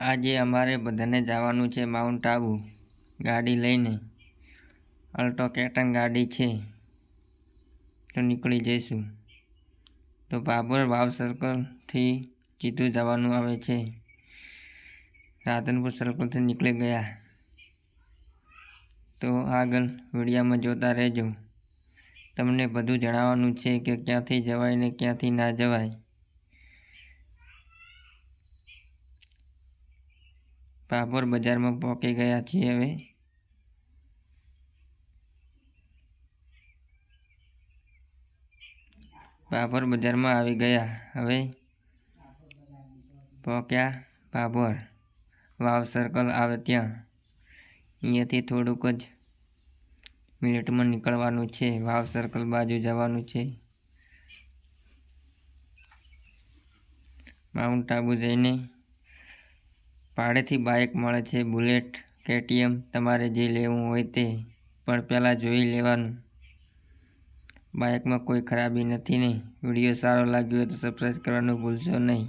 આજે અમારે બધાને જવાનું છે માઉન્ટ આબુ ગાડી લઈને. અલ્ટો કેટન ગાડી છે. તો નીકળી જઈશું. તો બાબર વાવ સર્કલથી સીધું જવાનું આવે છે. રાધનપુર સર્કલથી નીકળી ગયા. તો આગળ વિડીયામાં જોતા રહેજો. તમને બધું જણાવવાનું છે કે ક્યાંથી જવાય ને ક્યાંથી ના જવાય. ભાભોર બજારમાં પહોંચી ગયા છીએ હવે. ભાભોર બજારમાં આવી ગયા હવે. પહોંચ્યા ભાભોર વાવ સર્કલ આવે ત્યાં. અહીંયાથી થોડુંક જ મિનિટમાં નીકળવાનું છે. વાવ સર્કલ બાજુ જવાનું છે. માઉન્ટ આબુ જઈને ભાડેથી બાઇક મળે છે, બુલેટ, કેટીએમ, તમારે જે લેવું હોય તે, પણ પહેલાં જોઈ લેવાનું. બાઇકમાં કોઈ ખરાબી નથી ને? વીડિયો સારો લાગ્યો હોય તો સબસ્ક્રાઈબ કરવાનું ભૂલશો નહીં.